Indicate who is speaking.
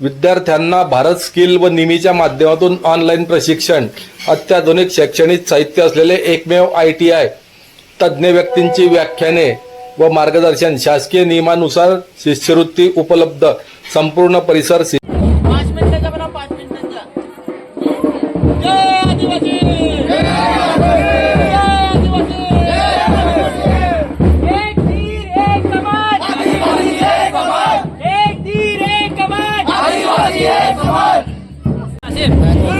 Speaker 1: विद्यार्थ्यांना भारत स्किल व निमीच्या माध्यमातून ऑनलाईन प्रशिक्षण अत्याधुनिक शैक्षणिक साहित्य असलेले एकमेव आय टी आय तज्ज्ञ व्यक्तींची व्याख्याने व मार्गदर्शन शासकीय नियमानुसार शिष्यवृत्ती उपलब्ध संपूर्ण परिसर
Speaker 2: 哎